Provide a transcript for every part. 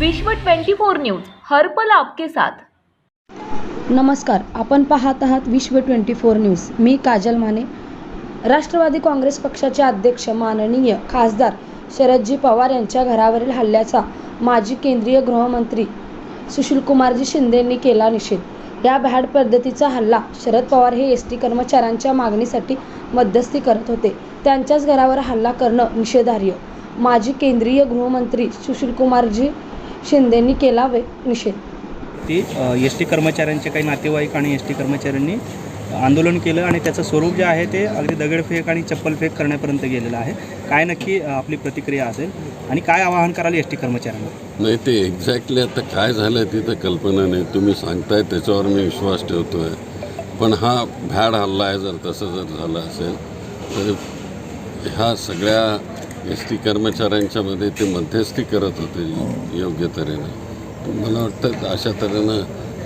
विश्व 24 न्यूज हर्पल आपके साथ. नमस्कार आपण पाहत आहात विश्व ट्वेंटी फोर न्यूज. मी काजल माने. राष्ट्रवादी काँग्रेस पक्षाचे अध्यक्ष माननीय खासदार शरदजी पवार यांच्या घरावरील हल्ल्याचा माजी केंद्रीय गृहमंत्री सुशीलकुमारजी शिंदेंनी केला निषेध. या भ्याड पद्धतीचा हल्ला शरद पवार हे एस टी कर्मचाऱ्यांच्या मागणीसाठी मध्यस्थी करत होते. त्यांच्याच घरावर हल्ला करणं निषेधार्ह. माजी केंद्रीय गृहमंत्री सुशीलकुमारजी शिंदेंनी केला वे निषेध. ते एस टी कर्मचाऱ्यांचे काही नातेवाईक आणि एस टी कर्मचाऱ्यांनी आंदोलन केलं आणि त्याचं स्वरूप जे आहे ते अगदी दगडफेक आणि चप्पलफेक करण्यापर्यंत गेलेलं आहे. काय नक्की आपली प्रतिक्रिया असेल आणि काय आवाहन कराल एस टी कर्मचाऱ्यांना? नाही ते एक्झॅक्टली आता काय झालं ती तर कल्पना नाही. तुम्ही सांगताय त्याच्यावर मी विश्वास ठेवतो आहे पण हा भॅड हल्ला आहे जर तसं जर झालं असेल तर ह्या सगळ्या एस टी कर्मचाऱ्यांच्यामध्ये ते मध्यस्थी करत होते योग्य तऱ्हेनं. मला वाटतं अशा तऱ्हेनं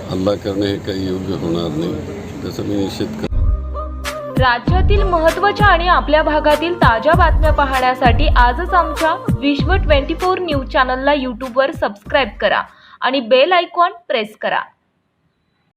हल्ला करणे हे काही योग्य होणार नाही त्याचा मी निषेध करतो. राज्यातील महत्त्वाच्या आणि आपल्या भागातील ताज्या बातम्या पाहण्यासाठी आजच आमच्या विश्व 24 न्यूज चॅनलला यूट्यूबवर सबस्क्राईब करा आणि बेल आयकॉन प्रेस करा.